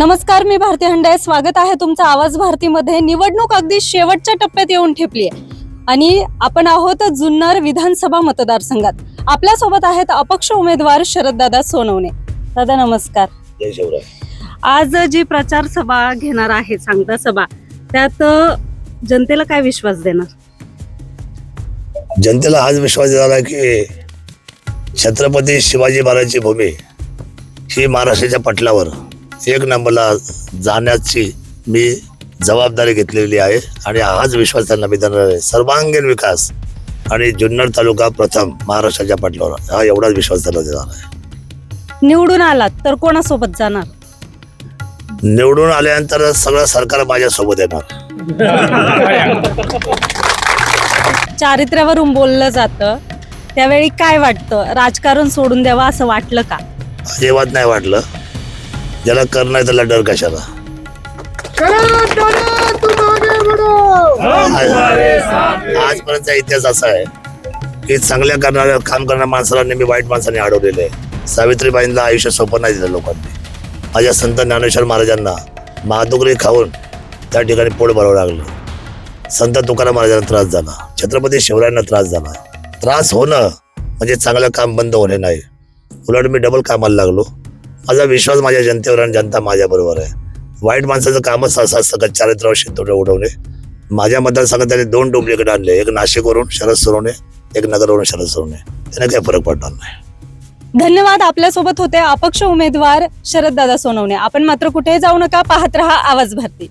नमस्कार मी भारती हंडे स्वागत आहे तुमचं आवाज भारतीमध्ये. निवडणूक अगदी शेवटच्या टप्प्यात येऊन ठेपली आहे आणि आपण आहोत जुन्नर विधानसभा मतदारसंघात. आपल्यासोबत आहेत अपक्ष उमेदवार शरददादा सोनवणे. दादा नमस्कार. जय शिवराय. आज जी प्रचार सभा घेणार आहे सांगता सभा त्यात जनतेला काय विश्वास देणार? जनतेला हाच विश्वास झाला की छत्रपती शिवाजी महाराजांची भूमी ही महाराष्ट्राच्या पटलावर एक नंबरला जाण्याची मी जबाबदारी घेतलेली आहे आणि हाच विश्वास त्यांना मी देणार आहे. सर्वांगीण विकास आणि जुन्नर तालुका प्रथम महाराष्ट्राच्या पटलावर हा एवढाच विश्वास त्याला देणार आहे. निवडून आलात तर कोणासोबत जाणार? निवडून आल्यानंतर सगळं सरकार माझ्यासोबत येणार. चारित्र्यावरून बोललं जातं. त्यावेळी काय वाटतं? राजकारण सोडून द्यावं असं वाटलं का? अजिबात नाही वाटलं. ज्याला करणं आहे त्याला डर कशाला? आज- आजपर्यंतचा इतिहास असा आहे की चांगल्या करणाऱ्या काम करणाऱ्या माणसाला नेहमी वाईट माणसाने अडवलेलं आहे. सावित्रीबाईंना आयुष्य सोपं नाही दिलं लोकांनी. माझ्या संत ज्ञानेश्वर महाराजांना महादुगरी खाऊन त्या ठिकाणी पोट भरावं लागलं. संत तुकाराम महाराजांना त्रास झाला. छत्रपती शिवरायांना त्रास झाला. त्रास होणं म्हणजे चांगलं काम बंद होणे नाही. उलट मी डबल कामाला लागलो. माझा विश्वास माझ्या जनतेवर आणि जनता माझ्याबरोबर आहे. वाईट माणसाचं कामच असं असतं का चारित्र्यावर शेतोडे उडवणे? माझ्या मतदारसंघात त्याने दोन डुप्लिकेट आणले एक नाशिकवरून शरद सोरवणे एक नगरवरून शरद सोरवणे त्याने काही फरक पडणार नाही. धन्यवाद आपल्यासोबत होते अपक्ष उमेदवार शरददादा सोनवणे. आपण मात्र कुठेही जाऊ नका पाहत रहा आवाज भारती.